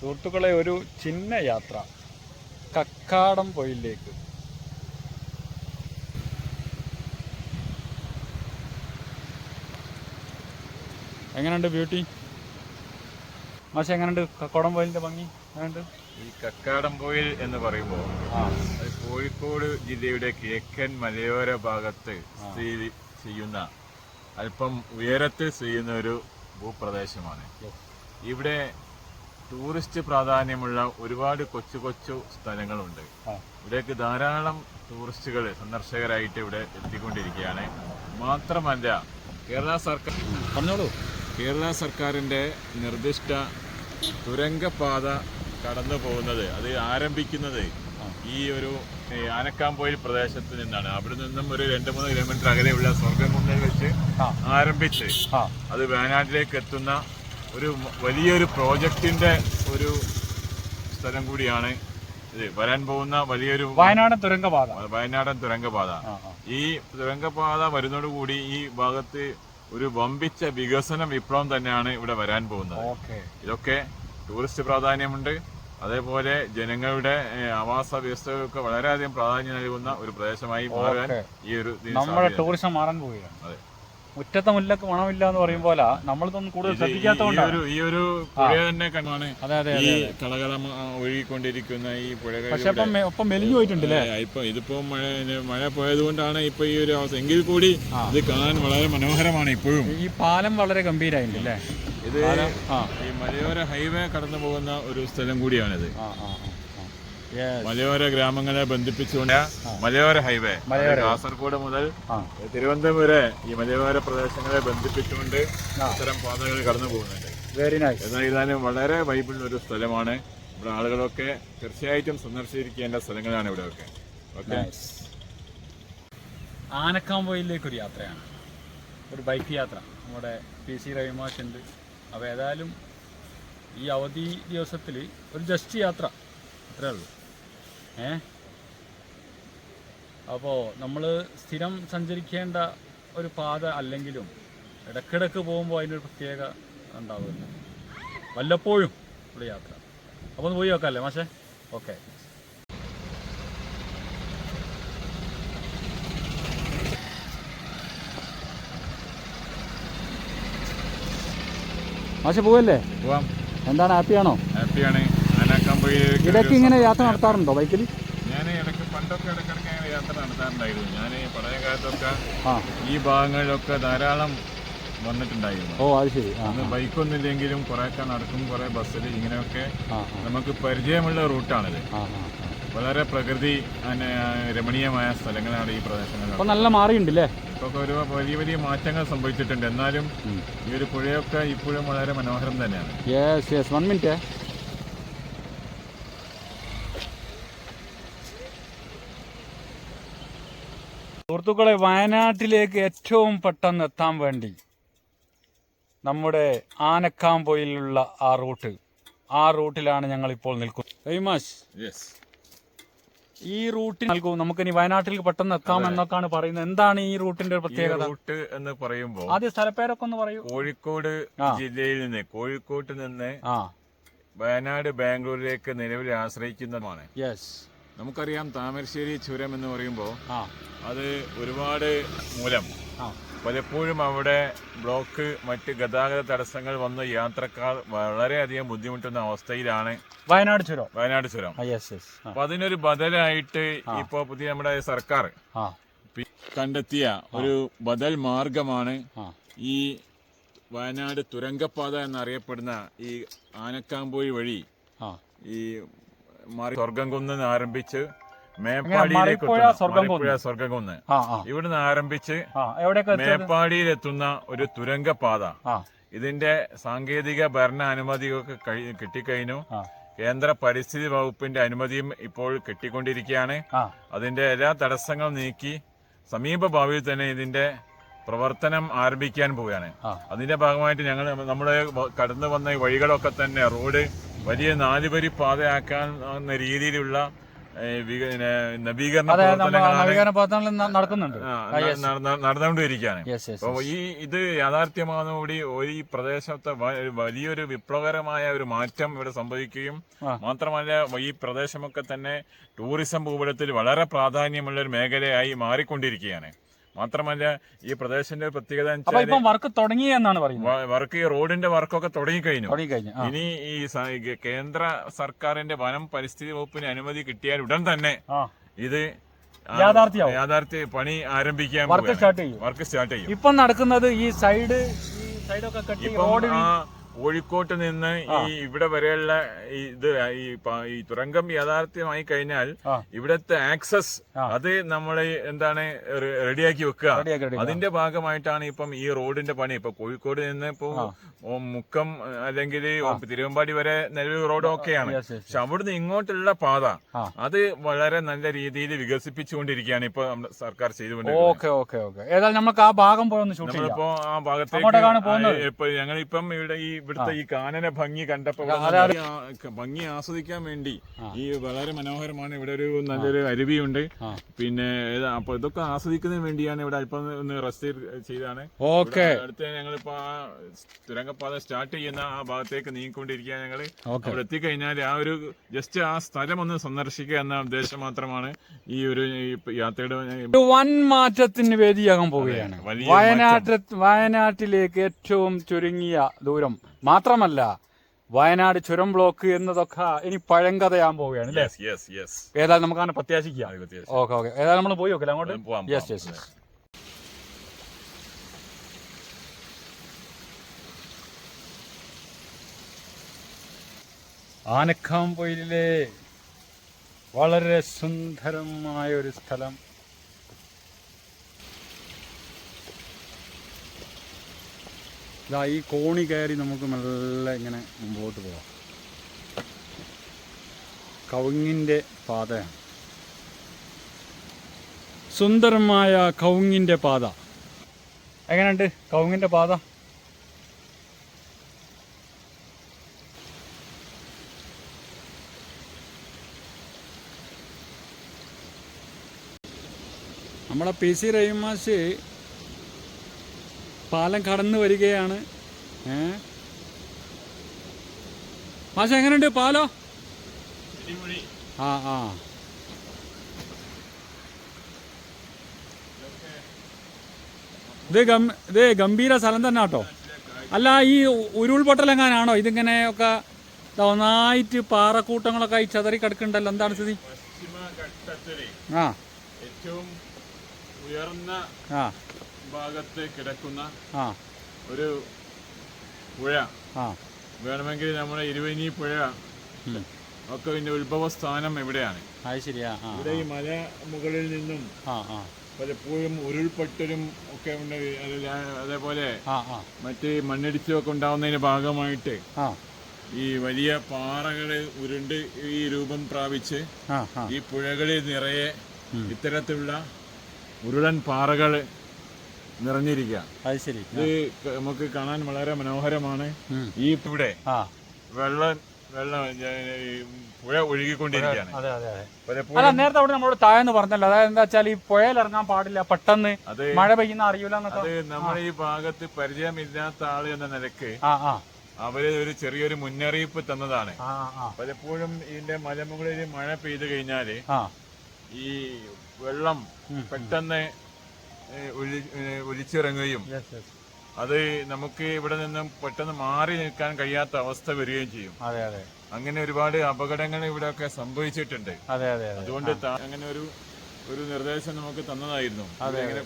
സുഹൃത്തുക്കളെ ഒരു ചിന്ന യാത്ര. കക്കാടം പൊയിലേക്ക് എങ്ങനെയുണ്ട് ബ്യൂട്ടി? മാഷെ എങ്ങനെയുണ്ട് കക്കാടം പോയിലിന്റെ ഭംഗി? എങ്ങനെയുണ്ട്? ഈ കക്കാടം പോയിൽ എന്ന് പറയുമ്പോൾ കോഴിക്കോട് ജില്ലയുടെ കിഴക്കൻ മലയോര ഭാഗത്ത് സ്ഥിതി ചെയ്യുന്ന അല്പം ഉയരത്തിൽ ചെയ്യുന്ന ഒരു ഭൂപ്രദേശമാണ്. ഇവിടെ ടൂറിസ്റ്റ് പ്രാധാന്യമുള്ള ഒരുപാട് കൊച്ചു കൊച്ചു സ്ഥലങ്ങളുണ്ട്. ഇവിടേക്ക് ധാരാളം ടൂറിസ്റ്റുകൾ സന്ദർശകരായിട്ട് ഇവിടെ എത്തിക്കൊണ്ടിരിക്കുകയാണ്. മാത്രമല്ല കേരള സർക്കാർ പറഞ്ഞോളൂ. കേരള സർക്കാരിന്റെ നിർദ്ദിഷ്ട തുരങ്കപാത കടന്നു പോകുന്നത് അത് ആരംഭിക്കുന്നത് ഈ ഒരു ആനക്കാമ്പോയിൽ പ്രദേശത്ത് നിന്നാണ്. അവിടെ നിന്നും ഒരു രണ്ട് മൂന്ന് കിലോമീറ്റർ അകലെയുള്ള സ്വർഗം വെച്ച്. ആരംഭിച്ച് അത് വയനാട്ടിലേക്ക് എത്തുന്ന ഒരു വലിയൊരു പ്രോജക്റ്റിന്റെ ഒരു സ്ഥലം കൂടിയാണ് ഇത്. വരാൻ പോകുന്ന വലിയൊരു വയനാടൻ തുരങ്കപാത. വയനാടൻ തുരങ്കപാത. ഈ തുരങ്കപാത വരുന്നതോടുകൂടി ഈ ഭാഗത്ത് ഒരു വമ്പിച്ച വികസന വിപ്ലവം തന്നെയാണ് ഇവിടെ വരാൻ പോകുന്നത്. ഇതൊക്കെ ടൂറിസ്റ്റ് പ്രാധാന്യമുണ്ട്. അതേപോലെ ജനങ്ങളുടെ ആവാസ വ്യവസ്ഥകൾക്ക് വളരെയധികം പ്രാധാന്യം നൽകുന്ന ഒരു പ്രദേശമായി മാറാൻ ഈ ഒരു നമ്മുടെ ടൂറിസം മാറാൻ പോവുകയാണ്. അതെ. മുറ്റത്തെ മുല്ലക്ക് മണമില്ല എന്ന് പറയും പോലെ നമ്മളിതൊന്നും കൂടുതൽ ശ്രദ്ധിക്കാത്തതുകൊണ്ടാണ്. ഒരു ഈ ഒരു പുഴ തന്നെ അതെ അതെ ഈ കളകളം ഒഴുകിക്കൊണ്ടിരിക്കുന്ന ഈ പുഴകൾ പക്ഷെ ഒപ്പം മെലിഞ്ഞു പോയിട്ടുണ്ടല്ലേ? ഇപ്പൊ ഇതിപ്പോ മഴ മഴ പോയത് കൊണ്ടാണ് ഇപ്പൊ ഈ ഒരു അവസ്ഥ. എങ്കിൽ കൂടി ഇത് കാണാൻ വളരെ മനോഹരമാണ് ഇപ്പോഴും. ഈ പാലം വളരെ ഗംഭീരമായിട്ടുണ്ട് അല്ലേ ഇത് ഈ മലയോര ഹൈവേ കടന്നു പോകുന്ന ഒരു സ്ഥലം കൂടിയാണിത്. മലയോര ഗ്രാമങ്ങളെ ബന്ധിപ്പിച്ചുകൊണ്ട് മലയോര ഹൈവേ കാസർഗോഡ് മുതൽ തിരുവനന്തപുരം വരെ ഈ മലയോര പ്രദേശങ്ങളെ ബന്ധിപ്പിച്ചുകൊണ്ട്. ഇത്തരം പാതകൾ കടന്നു പോകുന്നുണ്ട്. വെരി നൈസ് എന്നാൽ ഇതാനും വളരെ വൈബിളുള്ള ഒരു സ്ഥലമാണ്. ഇവിടെ ആളുകളൊക്കെ തീർച്ചയായിട്ടും സന്ദർശിക്കേണ്ട സ്ഥലങ്ങളാണ് ഇവിടെയൊക്കെ. ഓക്കെ നൈസ് ആനക്കാമ്പൊയിലേക്ക് ഒരു യാത്രയാണ്. ഒരു ബൈക്ക് യാത്ര. നമ്മുടെ പി സി ഉണ്ട് അപ്പോൾ ഏതായാലും ഈ അവധി ദിവസത്തിൽ ഒരു ജസ്റ്റ് യാത്ര. അത്രേ ഉള്ളൂ. ഏ? അപ്പോൾ നമ്മൾ സ്ഥിരം സഞ്ചരിക്കേണ്ട ഒരു പാത അല്ലെങ്കിലും ഇടക്കിടക്ക് പോകുമ്പോൾ അതിനൊരു പ്രത്യേക ഉണ്ടാവുമല്ലോ. വല്ലപ്പോഴും ഒരു യാത്ര. അപ്പോൾ ഒന്ന് പോയി നോക്കാം അല്ലേ മാഷേ? ഓക്കെ. മാഷെ പോവല്ലേ? പോവാം. എന്താണ് ഹാപ്പിയാണോ? ഹാപ്പിയാണ്. ഇടയ്ക്ക് ഇങ്ങനെ യാത്ര നടത്താറുണ്ടോ ബൈക്കിൽ ഞാൻ ഇടയ്ക്ക് പണ്ടൊക്കെ ഇടയ്ക്കിടയ്ക്ക് അങ്ങനെ യാത്ര നടത്താറുണ്ടായിരുന്നു. ഞാൻ പഴയ കാലത്തൊക്കെ ഈ ഭാഗങ്ങളിലൊക്കെ ധാരാളം വന്നിട്ടുണ്ടായിരുന്നു. ഓ അത് ശരി. അന്ന് ബൈക്കൊന്നും ഇല്ലെങ്കിലും കുറേയൊക്കെ നടക്കും കുറേ ബസ്സിൽ ഇങ്ങനെയൊക്കെ നമുക്ക് പരിചയമുള്ള റൂട്ടാണിത്. വളരെ പ്രകൃതി രമണീയമായ സ്ഥലങ്ങളാണ് ഈ പ്രദേശങ്ങളിൽ അപ്പോൾ നല്ല മാറിയുണ്ട് അല്ലേ ഇപ്പൊക്കെ ഒരു വലിയ വലിയ മാറ്റങ്ങൾ സംഭവിച്ചിട്ടുണ്ട്. എന്നാലും ഈ ഒരു പുഴയൊക്കെ ഇപ്പോഴും വളരെ മനോഹരം തന്നെയാണ്. യെസ് യെസ് വൺ മിനിറ്റ് സുഹൃത്തുക്കളെ വയനാട്ടിലേക്ക് ഏറ്റവും പെട്ടെന്ന് എത്താൻ വേണ്ടി നമ്മുടെ ആനക്കാമ്പൊയിലുള്ള ആ റൂട്ട് ആ റൂട്ടിലാണ് ഞങ്ങൾ ഇപ്പോൾ നിൽക്കുന്നത് ഈ റൂട്ടിൽ നമുക്ക് ഇനി വയനാട്ടിലേക്ക് പെട്ടെന്ന് എത്താം എന്നൊക്കെയാണ് പറയുന്നത്. എന്താണ് ഈ റൂട്ടിന്റെ ഒരു പ്രത്യേകത? റൂട്ട് എന്ന് പറയുമ്പോൾ ആദ്യ സ്ഥലപ്പേരൊക്കെ ഒന്ന് പറയൂ. കോഴിക്കോട് ജില്ലയിൽ നിന്ന് കോഴിക്കോട്ട് നിന്ന് ആ. വയനാട് ബാംഗ്ലൂരിലേക്ക് നിലവിൽ ആശ്രയിക്കുന്നതാണ് യെസ് നമുക്കറിയാം താമരശ്ശേരി ചുരം എന്ന് പറയുമ്പോൾ ആ. അത് ഒരുപാട് മൂലം. പലപ്പോഴും അവിടെ ബ്ലോക്ക് മറ്റ് ഗതാഗത തടസ്സങ്ങൾ വന്ന് യാത്രക്കാർ വളരെയധികം ബുദ്ധിമുട്ടുന്ന അവസ്ഥയിലാണ് വയനാട് ചുരം. വയനാട് ചുരം. അപ്പൊ അതിനൊരു ബദലായിട്ട് ഇപ്പോ പുതിയ നമ്മുടെ സർക്കാർ കണ്ടെത്തിയ ഒരു ബദൽ മാർഗമാണ് ഈ വയനാട് തുരങ്കപ്പാത എന്നറിയപ്പെടുന്ന ഈ ആനക്കാമ്പോയി വഴി ഈ മാറി സ്വർഗംകുന്ന് നിന്ന് ആരംഭിച്ച് മേപ്പാടിയിലേക്ക് സ്വർഗം. മറിപ്പുഴ ആ ആ. ഇവിടുന്ന് ആരംഭിച്ച്? മേപ്പാടിയിലെത്തുന്ന ഒരു തുരങ്കപാത. ഇതിന്റെ സാങ്കേതിക ഭരണ അനുമതിയൊക്കെ കഴി- കിട്ടിക്കഴിഞ്ഞു. കേന്ദ്ര പരിസ്ഥിതി വകുപ്പിന്റെ അനുമതിയും ഇപ്പോൾ കിട്ടിക്കൊണ്ടിരിക്കുകയാണ്. അതിന്റെ എല്ലാ തടസ്സങ്ങളും നീക്കി സമീപ ഭാവിയിൽ തന്നെ ഇതിന്റെ പ്രവർത്തനം ആരംഭിക്കാൻ പോവുകയാണ്. അതിന്റെ ഭാഗമായിട്ട് ഞങ്ങൾ നമ്മുടെ കടന്നു വന്ന വഴികളൊക്കെ തന്നെ റോഡ് വലിയ നാലുവരി പാതയാക്കാൻ എന്ന രീതിയിലുള്ള നവീകരണ നടക്കുന്നുണ്ട്. നടന്നുകൊണ്ടിരിക്കുകയാണ്. അപ്പോൾ ഈ ഇത് യാഥാർത്ഥ്യമാകുന്നതോടി ഒരു ഈ പ്രദേശത്തെ വലിയൊരു വിപ്ലവകരമായ ഒരു മാറ്റം ഇവിടെ സംഭവിക്കുകയും മാത്രമല്ല ഈ പ്രദേശമൊക്കെ തന്നെ ടൂറിസം ഭൂപടത്തിൽ വളരെ പ്രാധാന്യമുള്ള ഒരു മേഖലയായി മാറിക്കൊണ്ടിരിക്കുകയാണ്. മാത്രമല്ല ഈ പ്രദേശത്തിന്റെ പ്രത്യേകത ഇപ്പം വർക്ക് തുടങ്ങി എന്നാണ് പറയുന്നത്? വർക്ക് ഈ റോഡിന്റെ വർക്കൊക്കെ തുടങ്ങിക്കഴിഞ്ഞു. തുടങ്ങി കഴിഞ്ഞു ഇനി ഈ കേന്ദ്ര സർക്കാരിന്റെ വനം പരിസ്ഥിതി വകുപ്പിന് അനുമതി കിട്ടിയാൽ ഉടൻ തന്നെ ഇത്. യാഥാർത്ഥ്യ പണി ആരംഭിക്കാൻ വർക്ക് സ്റ്റാർട്ട് ചെയ്യും. വർക്ക് സ്റ്റാർട്ട് ചെയ്യും. ഇപ്പം നടക്കുന്നത് ഈ സൈഡ് ഈ സൈഡൊക്കെ കെട്ടി റോഡ് കോഴിക്കോട്ട് നിന്ന് ഈ ഇവിടെ വരെയുള്ള ഇത് ഈ തുരങ്കം യാഥാർത്ഥ്യമായി കഴിഞ്ഞാൽ. ഇവിടത്തെ ആക്സസ്. അത് നമ്മൾ എന്താണ് റെഡിയാക്കി വെക്കുക. അതിന്റെ ഭാഗമായിട്ടാണ് ഇപ്പം ഈ റോഡിന്റെ പണി. ഇപ്പൊ കോഴിക്കോട് നിന്ന് ഇപ്പൊ മുക്കം അല്ലെങ്കിൽ തിരുവമ്പാടി വരെ നിലവിൽ റോഡ് ഒക്കെയാണ് പക്ഷെ അവിടുന്ന് ഇങ്ങോട്ടുള്ള പാത അത് വളരെ നല്ല രീതിയിൽ വികസിപ്പിച്ചുകൊണ്ടിരിക്കുകയാണ് ഇപ്പൊ നമ്മുടെ സർക്കാർ ചെയ്തുകൊണ്ടിരിക്കുന്നത്. നമുക്ക് ആ നമ്മളിപ്പോ ഭാഗത്തേക്ക് ഇപ്പൊ ഞങ്ങളിപ്പം ഇവിടെ ഈ ഇവിടുത്തെ ഈ കാനന ഭംഗി കണ്ടപ്പോ ഭംഗി ആസ്വദിക്കാൻ വേണ്ടി ഈ വളരെ മനോഹരമാണ്. ഇവിടെ ഒരു നല്ലൊരു അരുവിയുണ്ട്. പിന്നെ അപ്പൊ ഇതൊക്കെ ആസ്വദിക്കുന്നതിന് വേണ്ടിയാണ് ഇവിടെ അല്പം ഒന്ന് റെസ്റ്റ് ചെയ്താണ് ഓക്കെ. അടുത്ത ഞങ്ങളിപ്പോ ആ തുരങ്കപ്പാത സ്റ്റാർട്ട് ചെയ്യുന്ന ആ ഭാഗത്തേക്ക് നീങ്ങിക്കൊണ്ടിരിക്കുക ഞങ്ങൾ അവിടെ എത്തിക്കഴിഞ്ഞാൽ ആ ഒരു ജസ്റ്റ് ആ സ്ഥലം ഒന്ന് സന്ദർശിക്കുക എന്ന ഉദ്ദേശം മാത്രമാണ് ഈ ഒരു യാത്രയുടെ വൻ മാറ്റത്തിന് വേദിയാകാൻ പോവുകയാണ്. വയനാട്ടിലേക്ക് ഏറ്റവും ചുരുങ്ങിയ ദൂരം. മാത്രമല്ല വയനാട് ചുരം ബ്ലോക്ക് എന്നതൊക്കെ ഇനി പഴങ്കഥയാൻ പോവുകയാണ് അല്ലേ? ഏതായാലും നമുക്ക് അങ്ങനെ പ്രത്യാശിക്കാം. Okay okay. ഏതായാലും നമ്മൾ പോയി നോക്കില്ല അങ്ങോട്ട്? യെസ് യെസ് ആനക്കാമ്പൊയിലെ വളരെ സുന്ദരമായ ഒരു സ്ഥലം ഇതാ ഈ കോണി കയറി നമുക്ക് നല്ല ഇങ്ങനെ മുമ്പോട്ട് പോവാം. കവുങ്ങിന്റെ പാതയാണ് സുന്ദരമായ കവുങ്ങിന്റെ പാത. എങ്ങനെയുണ്ട്? കവുങ്ങിന്റെ പാത? നമ്മളെ പി സി റഹീമാസ് പാലം കടന്നു വരികയാണ്. ഏ? മാഷ എങ്ങനെയുണ്ട് പാലോ? ആ ആ. ഇത് ഗം ഇത് ഗംഭീര സ്ഥലം തന്നെ കേട്ടോ. അല്ല ഈ ഉരുൾപൊട്ടലെങ്ങാനാണോ ഇതിങ്ങനെ ഒക്കെ ഒന്നായിട്ട് പാറക്കൂട്ടങ്ങളൊക്കെ ആയി ചതറി കിടക്കുന്നുണ്ടല്ലോ. എന്താണ് സ്ഥിതി? ആ. ഏറ്റവും ഉയർന്ന ആ. ഭാഗത്ത് കിടക്കുന്ന ഒരു പുഴ. വേണമെങ്കിൽ നമ്മുടെ ഇരുവനി പുഴ ഒക്കെ ഇതിന്റെ ഉത്ഭവസ്ഥാനം എവിടെയാണ്? അത് ശരിയാ. ആ ഇവിടെ ഈ മല മുകളിൽ നിന്നും പലപ്പോഴും ഉരുൾപൊട്ടലും ഒക്കെ ഉണ്ട്. അതേപോലെ മറ്റ് മണ്ണിടിച്ചിലൊക്കെ ഉണ്ടാവുന്നതിന്റെ ഭാഗമായിട്ട് ഈ വലിയ പാറകൾ ഉരുണ്ട് ഈ രൂപം പ്രാപിച്ച് ഈ പുഴകളിൽ നിറയെ ഇത്തരത്തിലുള്ള ഉരുളൻ പാറകൾ നിറഞ്ഞിരിക്കുക. അത് ശരി. ഇത് നമുക്ക് കാണാൻ വളരെ മനോഹരമാണ്. ഈ ഇവിടെ വെള്ളം വെള്ളം പുഴ ഒഴുകിക്കൊണ്ടിരിക്കുകയാണ്. അല്ല നേരത്തെ അവിടെ നമ്മളോട് താഴെന്ന് പറഞ്ഞല്ലോ. അതായത് എന്താ വെച്ചാൽ ഈ പുഴയിൽ ഇറങ്ങാൻ പാടില്ല പെട്ടെന്ന് മഴ പെയ്യുന്ന എന്നൊക്കെ. അത് നമ്മുടെ ഈ ഭാഗത്ത് പരിചയമില്ലാത്ത ആൾ എന്ന നിലയ്ക്ക് അവർ ഒരു ചെറിയൊരു മുന്നറിയിപ്പ് തന്നതാണ്. പലപ്പോഴും ഇതിന്റെ മലമുകളിൽ മഴ പെയ്തു കഴിഞ്ഞാൽ ഈ വെള്ളം പെട്ടെന്ന് ഒലിച്ചിറങ്ങുകയും അത് നമുക്ക് ഇവിടെ നിന്നും പെട്ടെന്ന് മാറി നിൽക്കാൻ കഴിയാത്ത അവസ്ഥ വരികയും ചെയ്യും. അതെ അതെ. അങ്ങനെ ഒരുപാട് അപകടങ്ങൾ ഇവിടെയൊക്കെ സംഭവിച്ചിട്ടുണ്ട്. അതെ അതെ അതുകൊണ്ട് അങ്ങനെ ഒരു ഒരു നിർദ്ദേശം നമുക്ക് തന്നതായിരുന്നു. ഇവിടെ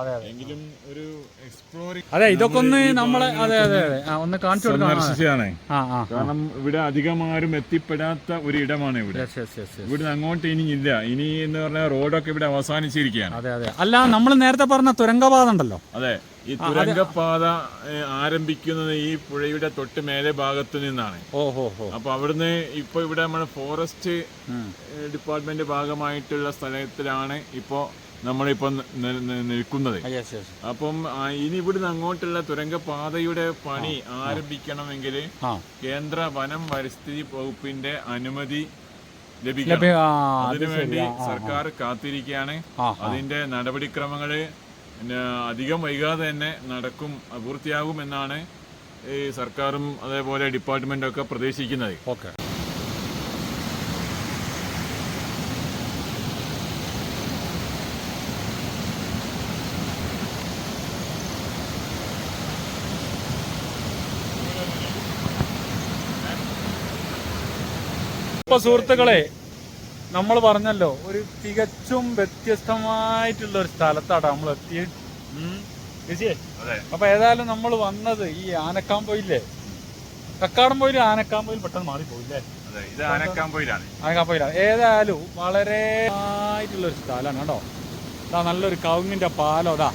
അതെ. എങ്കിലും ഒരു എക്സ്പ്ലോറിംഗ് അതെ ഇതൊക്കെ ഒന്ന് നമ്മളെ അതെ അതെ ഒന്ന് കാണിച്ചു ആ കാരണം ഇവിടെ അധികം ആരും എത്തിപ്പെടാത്ത ഒരു ഇടമാണ് ഇവിടെ. ഇവിടുന്ന് അങ്ങോട്ട് ഇനി ഇല്ല. ഇനി എന്ന് പറഞ്ഞാൽ റോഡൊക്കെ ഇവിടെ അവസാനിച്ചിരിക്കുകയാണ്. അതെ അതെ. അല്ല നമ്മൾ നേരത്തെ പറഞ്ഞ തുരങ്കപാത ഉണ്ടല്ലോ. അതെ. ഈ തുരങ്കപ്പാത ആരംഭിക്കുന്നത് ഈ പുഴയുടെ തൊട്ട് മേലെ ഭാഗത്ത് നിന്നാണ്. ഓഹോ അപ്പൊ അവിടുന്ന് ഇപ്പൊ ഇവിടെ നമ്മൾ ഫോറസ്റ്റ് ഡിപ്പാർട്ട്മെന്റ് ഭാഗമായിട്ടുള്ള സ്ഥലത്തിലാണ് ഇപ്പോ നമ്മളിപ്പോ നിൽക്കുന്നത്. യെസ് അപ്പം ഇനി ഇവിടുന്ന് അങ്ങോട്ടുള്ള തുരങ്കപാതയുടെ പണി ആരംഭിക്കണമെങ്കിൽ കേന്ദ്ര വനം പരിസ്ഥിതി വകുപ്പിന്റെ അനുമതി ലഭിക്കണം. അതിനുവേണ്ടി സർക്കാർ കാത്തിരിക്കുകയാണ്. അതിന്റെ നടപടിക്രമങ്ങൾ പിന്നെ അധികം വൈകാതെ തന്നെ നടക്കും പൂർത്തിയാകും എന്നാണ് ഈ സർക്കാരും അതേപോലെ ഡിപ്പാർട്ട്മെന്റും ഒക്കെ പ്രതീക്ഷിക്കുന്നത്. ഓക്കെ. ഇപ്പൊ സുഹൃത്തുക്കളെ നമ്മൾ പറഞ്ഞല്ലോ ഒരു തികച്ചും വ്യത്യസ്തമായിട്ടുള്ള ഒരു സ്ഥലത്താണ് നമ്മൾ എത്തി വിജയേ അതെ. അപ്പൊ ഏതായാലും നമ്മൾ വന്നത് ഈ ആനക്കാമ്പോയില്ലേ കക്കാടംപോയിൽ ആനക്കാമ്പോയിൽ പെട്ടെന്ന് മാറിപ്പോയില്ലേ? ഇത് ആനക്കാമ്പൊയിലാണ് ആനക്കാമ്പോയിലാണ് ഏതായാലും വളരെ ആയിട്ടുള്ള ഒരു സ്ഥലമാണ് കേട്ടോ. ഇതാ നല്ലൊരു കവുങ്ങിന്റെ പാലോ അതാ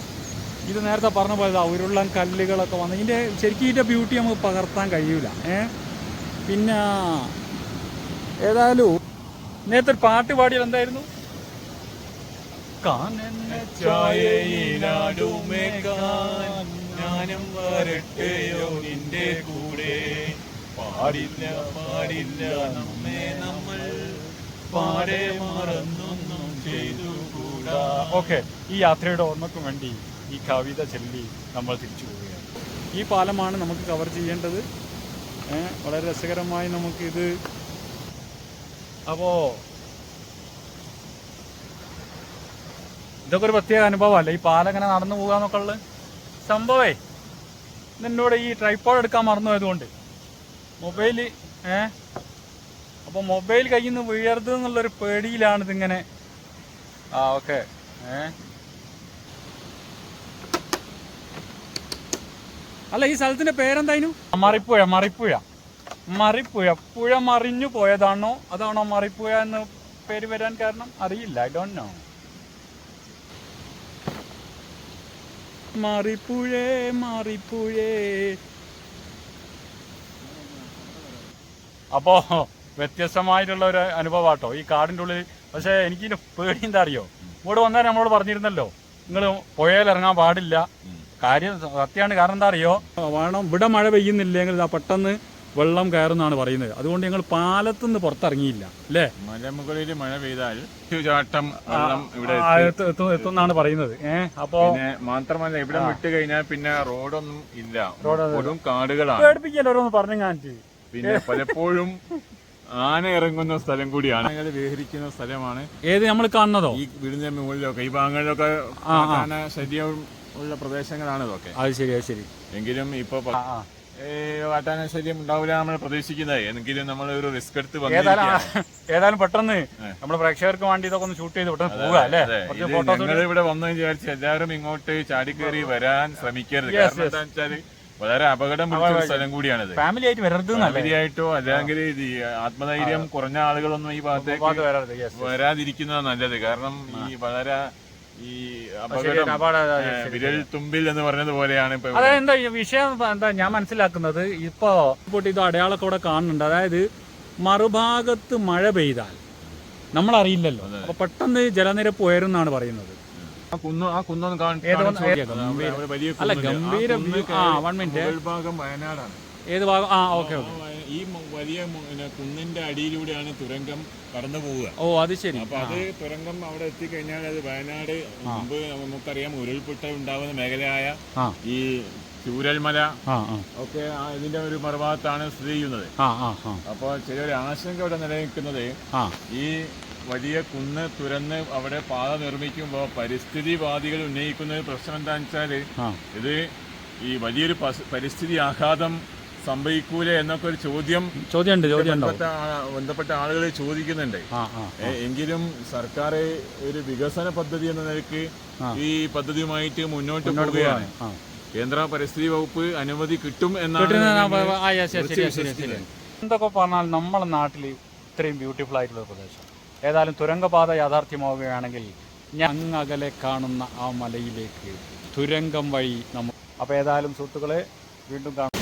ഇത് നേരത്തെ പറഞ്ഞ പോലെ ഇതാ ഉരുളൻ കല്ലുകളൊക്കെ വന്ന് ഇതിന്റെ ശരിക്കും ഇതിന്റെ ബ്യൂട്ടി നമുക്ക് പകർത്താൻ കഴിയൂല. ഏ? പിന്നെ ഏതായാലും നേരത്തെ ഒരു പാട്ട് പാടിയത് എന്തായിരുന്നു? കാനന ഛായയിലാടുമേക്കാൻ ഞാനും വരട്ടെയോ നിന്റെ കൂടെ? പാടില്ല പാടില്ല നമ്മെ നമ്മൾ പാടെ മറന്നൊന്നും ചെയ്തുകൂടാ. ഓക്കെ ഈ യാത്രയുടെ ഓർമ്മയ്ക്ക് വേണ്ടി ഈ കവിത ചൊല്ലി നമ്മൾ തിരിച്ചു പോവുകയാണ്. ഈ പാലമാണ് നമുക്ക് കവർ ചെയ്യേണ്ടത്. വളരെ രസകരമായി നമുക്കിത് അപ്പോ ഇതൊക്കെ ഒരു പ്രത്യേക അനുഭവമല്ലേ? ഈ പാലങ്ങനെ നടന്നു നടന്നു എന്നൊക്കെ ഉള്ളത് സംഭവേ നിന്നോട് ഈ ട്രൈപ്പോഡ് എടുക്കാൻ മറന്നു പോയതുകൊണ്ട്. മൊബൈൽ ഏ? അപ്പോൾ മൊബൈൽ കയ്യിൽ നിന്ന് വീഴരുത് എന്നുള്ളൊരു പേടിയിലാണ് ഇതിങ്ങനെ. ആ ഓക്കെ. ഏ? അല്ല ഈ സ്ഥലത്തിന്റെ പേരെന്തായിരുന്നു മറിപ്പുഴ മറിപ്പുഴ. മറിപ്പുഴ. പുഴ മറിഞ്ഞു പോയതാണോ? അതാണോ മറിപ്പുഴ എന്ന് പേര് വരാൻ കാരണം? അറിയില്ല. ഐ ഡോണ്ട് നോ മറിപ്പുഴേ മറിപ്പുഴേ. അപ്പോ വ്യത്യസ്തമായിട്ടുള്ള ഒരു അനുഭവമാട്ടോ ഈ കാടിന്റെ ഉള്ളിൽ. പക്ഷേ എനിക്ക് പേടി എന്താ അറിയോ? ഇവിടെ വന്നാൽ നമ്മളോട് പറഞ്ഞിരുന്നല്ലോ നിങ്ങൾ പുഴയിൽ ഇറങ്ങാൻ പാടില്ല. കാര്യം സത്യമാണ്. കാരണം എന്താ അറിയോ? വേണം. ഇവിടെ മഴ പെയ്യുന്നില്ലെങ്കിൽ പെട്ടെന്ന് വെള്ളം കയറുന്നാണ് പറയുന്നത്. അതുകൊണ്ട് ഞങ്ങൾ പാലത്തുനിന്ന് പുറത്തിറങ്ങിയില്ല. അല്ലേ? മലമുകളിൽ മഴ പെയ്താൽ ചാട്ടം എത്തുന്നാണ് പറയുന്നത്. ഏഹ് അപ്പോ മാത്രമല്ല ഇവിടെ വിട്ട് കഴിഞ്ഞാൽ പിന്നെ റോഡൊന്നും ഇല്ല. റോഡും കാടുകളാണ്. പേടിപ്പിക്കല്ലോ ഓരോന്ന് പറഞ്ഞു കാണിച്ചു. പിന്നെ പലപ്പോഴും ആന ഇറങ്ങുന്ന സ്ഥലം കൂടിയാണ്. ഞങ്ങൾ വിഹരിക്കുന്ന സ്ഥലമാണ്. ഏത് നമ്മൾ കാണുന്നതോ? ഈ വീടിന്റെ മുകളിലൊക്കെ ഈ ഭാഗങ്ങളിലൊക്കെ. ആന ശല്യം ഉള്ള പ്രദേശങ്ങളാണ് ഇതൊക്കെ. അത് ശരി അത് ശരി. എങ്കിലും ഇപ്പൊ ആ, ആ. കാട്ടാന ശല്യം ഉണ്ടാവില്ല നമ്മൾ പ്രതീക്ഷിക്കുന്നത്. എങ്കിലും നമ്മൾ ഒരു റിസ്ക് എടുത്ത് ഏതായാലും പെട്ടെന്ന് നമ്മൾ നമ്മുടെ പ്രേക്ഷകർക്ക് വേണ്ടി ഇതൊക്കെ ഒന്ന് ഷൂട്ട് ചെയ്ത് പെട്ടെന്ന് പോവുക അല്ലേ? ഞങ്ങൾ ഇവിടെ വന്നു വിചാരിച്ച് എല്ലാവരും ഇങ്ങോട്ട് ചാടി ചാടിക്കേറി വരാൻ ശ്രമിക്കരുത്. കാരണം. എന്താ വെച്ചാൽ വളരെ അപകടം പിടിച്ച ഒരു സ്ഥലം കൂടിയാണിത്. ഫാമിലി ആയിട്ട് വരരുത് ഫാമിലിയായിട്ടോ അല്ലെങ്കിൽ ആത്മധൈര്യം കുറഞ്ഞ ആളുകളൊന്നും ഈ ഭാഗത്തേക്ക് വരാതിരിക്കുന്നത് വരാതിരിക്കുന്നതാണ് നല്ലത്. കാരണം ഈ വളരെ ഈ അപകടം വിരൽ തുമ്പിൽ എന്ന് പറഞ്ഞതുപോലെയാണ് ഇപ്പൊ എന്താ വിഷയം എന്താ ഞാൻ മനസ്സിലാക്കുന്നത് ഇപ്പോ ഇപ്പോൾ ഇത് അടയാളമൊക്കെ ഇവിടെ കാണുന്നുണ്ട്. അതായത് മറുഭാഗത്ത് മഴ പെയ്താൽ നമ്മൾ അറിയില്ലല്ലോ അപ്പൊ പെട്ടെന്ന് ജലനിരപ്പ് ഉയരുന്നാണ് പറയുന്നത്. ആ കുന്ന് ആ കുന്നൊന്ന് കാണാൻ അല്ല, ഗംഭീര. ആ, വൺ മിനിറ്റ്. ഭാഗം വയനാടാണ്. ഏത് ഭാഗം? ആ ഓക്കെ ഓക്കെ. ഈ വലിയ കുന്നിന്റെ അടിയിലൂടെയാണ് തുരങ്കം കടന്നു പോവുക. ഓ അത് ശരി. അപ്പൊ അത് തുരങ്കം അവിടെ എത്തിക്കഴിഞ്ഞാൽ അത് വയനാട് മുമ്പ് നമുക്കറിയാം ഉരുൾപൊട്ട ഉണ്ടാകുന്ന മേഖലയായ ഈ ചൂരൽമല ഒക്കെ ഇതിന്റെ ഒരു മറുഭാഗത്താണ് സ്ഥിതി ചെയ്യുന്നത്. അപ്പോൾ ചിലൊരു ആശങ്ക ഇവിടെ നിലനിൽക്കുന്നത് ഈ വലിയ കുന്ന് തുരന്ന് അവിടെ പാത നിർമ്മിക്കുമ്പോൾ പരിസ്ഥിതിവാദികൾ ഉന്നയിക്കുന്ന ഒരു പ്രശ്നം എന്താണെന്ന് വെച്ചാൽ ഇത് ഈ വലിയൊരു പരിസ്ഥിതി ആഘാതം സംഭവിക്കൂലേ എന്നൊക്കെ ഒരു ചോദ്യം ചോദ്യമുണ്ടോ ബന്ധപ്പെട്ട ആളുകൾ ചോദിക്കുന്നുണ്ട്. എങ്കിലും സർക്കാർ ഒരു വികസന പദ്ധതി എന്ന നിലയ്ക്ക് ഈ പദ്ധതിയുമായിട്ട് മുന്നോട്ട് പോവുകയാണ്. കേന്ദ്ര പരിസ്ഥിതി വകുപ്പ് അനുമതി കിട്ടും എന്നാണ്. എന്തൊക്കെ പറഞ്ഞാൽ നമ്മുടെ നാട്ടിൽ ഇത്രയും ബ്യൂട്ടിഫുൾ ആയിട്ടുള്ള പ്രദേശം. ഏതായാലും തുരങ്കപാത യാഥാർത്ഥ്യമാവുകയാണെങ്കിൽ ഞങ്ങൾ അകലെ കാണുന്ന ആ മലയിലേക്ക് തുരങ്കം വഴി നമ്മൾ അപ്പോൾ ഏതായാലും സുഹൃത്തുക്കളെ വീണ്ടും കാണാം.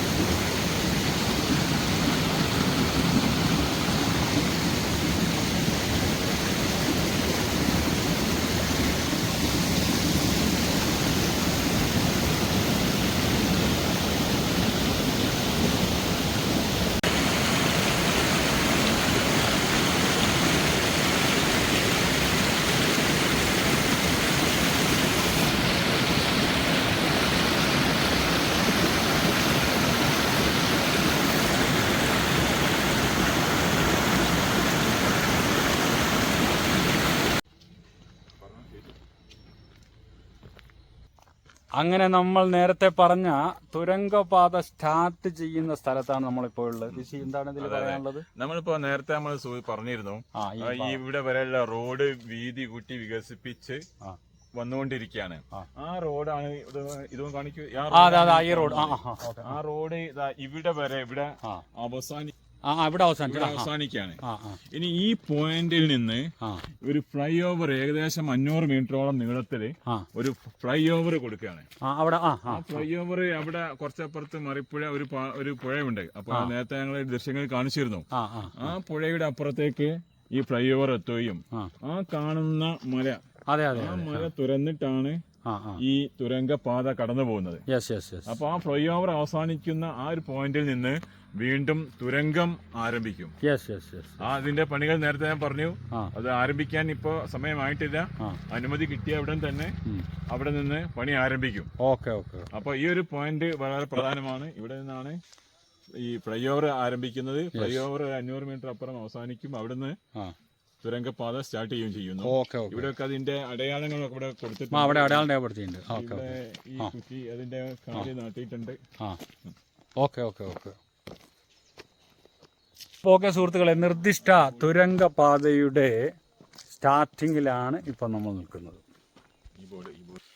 അങ്ങനെ നമ്മൾ നേരത്തെ പറഞ്ഞ തുരങ്കപാത സ്റ്റാർട്ട് ചെയ്യുന്ന സ്ഥലത്താണ് നമ്മളിപ്പോൾ ഉള്ളത്. എന്താണ് ഇതിൽ പറയാനുള്ളത്? നമ്മളിപ്പോ നേരത്തെ നമ്മൾ പറഞ്ഞിരുന്നു. ഇവിടെ വരെയുള്ള റോഡ് വീതി കൂട്ടി വികസിപ്പിച്ച്. വന്നുകൊണ്ടിരിക്കുകയാണ്. ആ. റോഡാണ് ഇത് കാണിക്കൂ ആ റോഡ്. ആ റോഡ്. ഇവിടെ വരെ ഇവിടെ അവസാനി അവസാനിച്ചു ആ, അവസാനിക്കുകയാണ്. ഇനി ഈ പോയിന്റിൽ നിന്ന് ഒരു ഫ്ലൈ ഓവർ ഏകദേശം അഞ്ഞൂറ് മീറ്ററോളം നീളത്തിൽ ഒരു ഫ്ലൈ ഓവർ കൊടുക്കുകയാണ് അവിടെ ഫ്ലൈ ഓവർ അവിടെ കുറച്ചപ്പുറത്ത് മറിപ്പുഴ ഒരു ഒരു പുഴയുണ്ട്. അപ്പൊ നേരത്തെ ഞങ്ങൾ ദൃശ്യങ്ങൾ കാണിച്ചിരുന്നു. ആ പുഴയുടെ അപ്പുറത്തേക്ക് ഈ ഫ്ലൈ ഓവർ എത്തുകയും ആ. കാണുന്ന മല അതെ അതെ ആ മല തുരന്നിട്ടാണ് ഈ തുരങ്കപാത കടന്നു പോകുന്നത്. അപ്പൊ ആ ഫ്ലൈ ഓവർ അവസാനിക്കുന്ന ആ ഒരു പോയിന്റിൽ നിന്ന് വീണ്ടും തുരങ്കം ആരംഭിക്കും. ആ അതിന്റെ പണികൾ നേരത്തെ ഞാൻ പറഞ്ഞു. അത് ആരംഭിക്കാൻ ഇപ്പോ സമയമായിട്ടില്ല. അനുമതി കിട്ടിയ ഉടൻ തന്നെ അവിടെ നിന്ന് പണി ആരംഭിക്കും. ഓക്കെ ഓക്കെ അപ്പൊ ഈ ഒരു പോയിന്റ് വളരെ പ്രധാനമാണ്. ഇവിടെ നിന്നാണ് ഈ ഫ്ലൈ ഓവർ ആരംഭിക്കുന്നത്. ഫ്ലൈ ഓവർ അഞ്ഞൂറ് മീറ്റർ അപ്പുറം അവസാനിക്കും. അവിടുന്ന് തുരങ്കപാത സ്റ്റാർട്ട് ചെയ്യുകയും ചെയ്യുന്നു. Okay okay. ഇവിടെയൊക്കെ അതിന്റെ അടയാളങ്ങൾ ഇവിടെ ആ കൊടുത്തിട്ടുണ്ട് അവിടെ അടയാളം രേഖപ്പെടുത്തിയിട്ടുണ്ട് ഓക്കെ ഇവിടെ ഈ കുറ്റി അതിന്റെ കാൽ നാട്ടിയിട്ടുണ്ട്. ആ. Okay okay okay. ഓക്കെ സുഹൃത്തുക്കളെ നിർദ്ദിഷ്ട തുരങ്കപാതയുടെ സ്റ്റാർട്ടിങ്ങിലാണ് ഇപ്പം നമ്മൾ നിൽക്കുന്നത്. ഈ ബോർഡ് ഈ ബോർഡ്